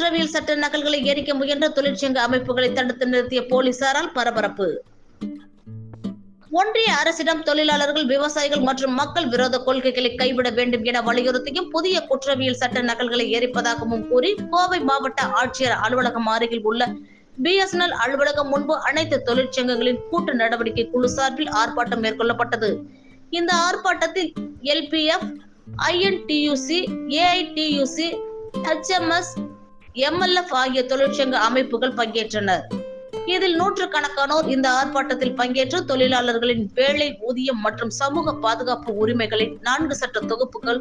குற்றவியல் சட்ட நகல்களை எரிக்க முயன்ற தொழிற்சங்க அமைப்புகளை தடுத்து நிறுத்திய போலீசாரால் பரபரப்பு. ஒன்றிய அரசிடம் தொழிலாளர்கள் விவசாயிகள் மற்றும் மக்கள் விரோத கொள்கைகளை கைவிட வேண்டும் என வலியுறுத்தியும் புதிய குற்றவியல் சட்ட நகல்களை எரிப்பதாகவும் கூறி கோவை மாவட்ட ஆட்சியர் அலுவலகம் அருகில் உள்ள பிஎஸ்என்எல் அலுவலகம் முன்பு அனைத்து தொழிற்சங்கங்களின் கூட்டு நடவடிக்கை குழு சார்பில் ஆர்ப்பாட்டம் மேற்கொள்ளப்பட்டது. இந்த ஆர்ப்பாட்டத்தில் LPF INTUC AITUC HMS MLF ஆகிய தொழிற்சங்க அமைப்புகள் பங்கேற்றனர். இதில் நூற்றுக்கணக்கானோர் இந்த ஆர்ப்பாட்டத்தில் பங்கேற்று தொழிலாளர்களின் வேலை ஊதியம் மற்றும் சமூக பாதுகாப்பு உரிமைகளின் நான்கு சட்ட தொகுப்புகள்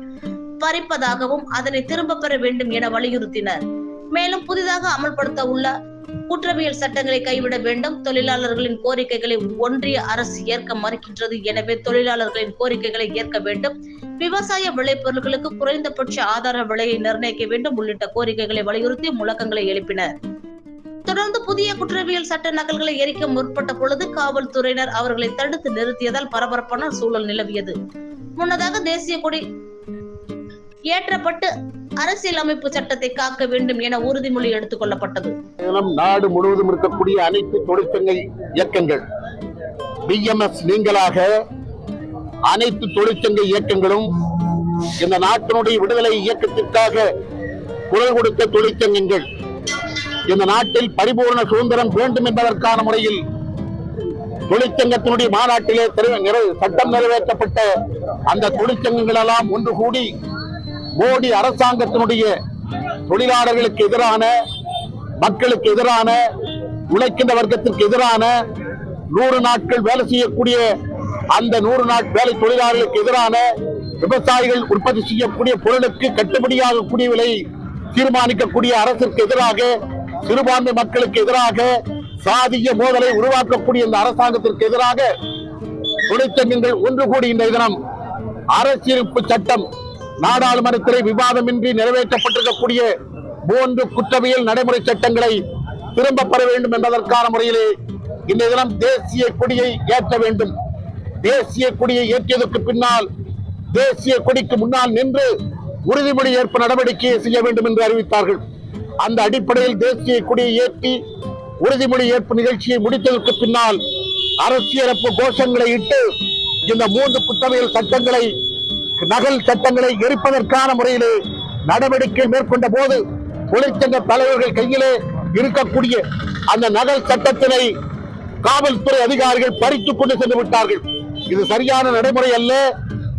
பறிப்பதாகவும் அதனை திரும்ப பெற வேண்டும் என வலியுறுத்தினர். மேலும் புதிதாக அமல்படுத்த உள்ள குற்றவியல் சட்டங்களை கைவிட வேண்டும். தொழிலாளர்களின் கோரிக்கைகளை ஒன்றிய அரசு ஏற்க மறுக்கின்றது. எனவே தொழிலாளர்களின் கோரிக்கைகளை ஏற்க வேண்டும். விவசாய விளைபொருட்களுக்கு குறைந்தபட்ச ஆதார விலையை நிர்ணயிக்க வேண்டும். உள்ளிட்ட கோரிக்கைகளை வலியுறுத்தி முழக்கங்களை எழுப்பினர். தொடர்ந்து புதிய குற்றவியல் சட்ட நகல்களை எரிக்க முற்பட்ட பொழுது காவல்துறையினர் அவர்களை தடுத்து நிறுத்தியதால் பரபரப்பான சூழல் நிலவியது. முன்னதாக தேசிய கொடி ஏற்றப்பட்டு அரசியலமைப்பு சட்டத்தை காக்க வேண்டும் என உறுதிமொழி எடுத்துக் கொள்ளப்பட்டது. நாடு முழுவதும் இருக்கக்கூடிய அனைத்து தொழிற்சங்க இயக்கங்கள் பிஎம்எஸ் நீங்களாக அனைத்து தொழிற்சங்க இயக்கங்களும் இந்த நாட்டினுடைய விடுதலை இயக்கத்திற்காக குரல் கொடுத்த தொழிற்சங்கங்கள் இந்த நாட்டில் பரிபூர்ண சுதந்திரம் வேண்டும் என்பதற்கான முறையில் தொழிற்சங்கத்தினுடைய மாநாட்டிலே சட்டம் நிறைவேற்றப்பட்ட அந்த தொழிற்சங்கங்கள் எல்லாம் ஒன்று கூடி மோடி அரசாங்கத்தினுடைய தொழிலாளர்களுக்கு எதிரான மக்களுக்கு எதிரான உழைக்கின்ற வர்க்கத்திற்கு எதிரான நூறு நாட்கள் வேலை செய்யக்கூடிய அந்த நூறு நாட் வேலை தொழிலாளர்களுக்கு எதிரான விவசாயிகள் உற்பத்தி செய்யக்கூடிய பொருளுக்கு கட்டுப்படியாகக்கூடிய விலை தீர்மானிக்கக்கூடிய அரசிற்கு எதிராக சிறுபான்மை மக்களுக்கு எதிராக சாதிய மோதலை உருவாக்கக்கூடிய இந்த அரசாங்கத்திற்கு எதிராக தொழிற்சங்கங்கள் ஒன்று கூடி இந்த தினம் அரசியலமைப்பு சட்டம் நாடாளுமன்றத்திலே விவாதமின்றி நிறைவேற்றப்பட்டிருக்கக்கூடிய மூன்று குற்றவியல் நடைமுறை சட்டங்களை திரும்ப பெற வேண்டும் என்பதற்கான முறையிலே இந்த தினம் தேசிய கொடியை ஏற்ற வேண்டும். தேசிய கொடியை ஏற்றியதற்கு பின்னால் தேசிய கொடிக்கு முன்னால் நின்று உறுதிமொழி ஏற்பு நடவடிக்கையை செய்ய வேண்டும் என்று அறிவித்தார்கள். அந்த அடிப்படையில் தேசிய கொடியை ஏற்றி உறுதிமொழி ஏற்பு நிகழ்ச்சியை முடித்ததற்கு பின்னால் அரசியலப்பு கோஷங்களை இட்டு இந்த மூன்று குற்றவியல் சட்டங்களை நகல் சட்டங்களை எரிப்பதற்கான முறையிலே நடவடிக்கை மேற்கொண்ட போது தொழிற்சங்க தலைவர்கள் கையிலே இருக்கக்கூடிய அந்த நகல் சட்டத்தினை காவல்துறை அதிகாரிகள் பறித்துக் கொண்டு சென்று விட்டார்கள். இது சரியான நடைமுறை அல்ல.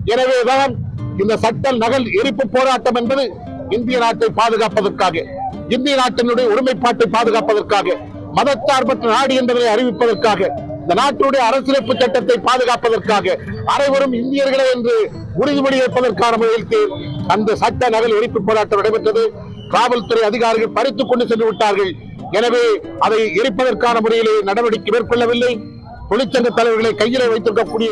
எனவேதான் இந்த சட்ட நகல் எரிப்பு போராட்டம் என்பது இந்திய நாட்டை பாதுகாப்பதற்காக இந்திய நாட்டினுடைய ஒருமைப்பாட்டை பாதுகாப்பதற்காக மதச்சார்பற்ற நாடு என்பதை அறிவிப்பதற்காக இந்த நாட்டுடைய அரசியலமைப்பு சட்டத்தை பாதுகாப்பதற்காக அனைவரும் இந்தியர்களே என்று உறுதிமொழி ஏற்பதற்கான முறையில் அந்த சட்ட நகல் எரிப்பு போராட்டம் நடைபெற்றது. காவல்துறை அதிகாரிகள் பறித்துக் கொண்டு சென்று விட்டார்கள். எனவே அதை எரிப்பதற்கான முறையிலே நடவடிக்கை மேற்கொள்ளவில்லை. தொழிற்சங்க தலைவர்களை கையிலே வைத்திருக்கக்கூடிய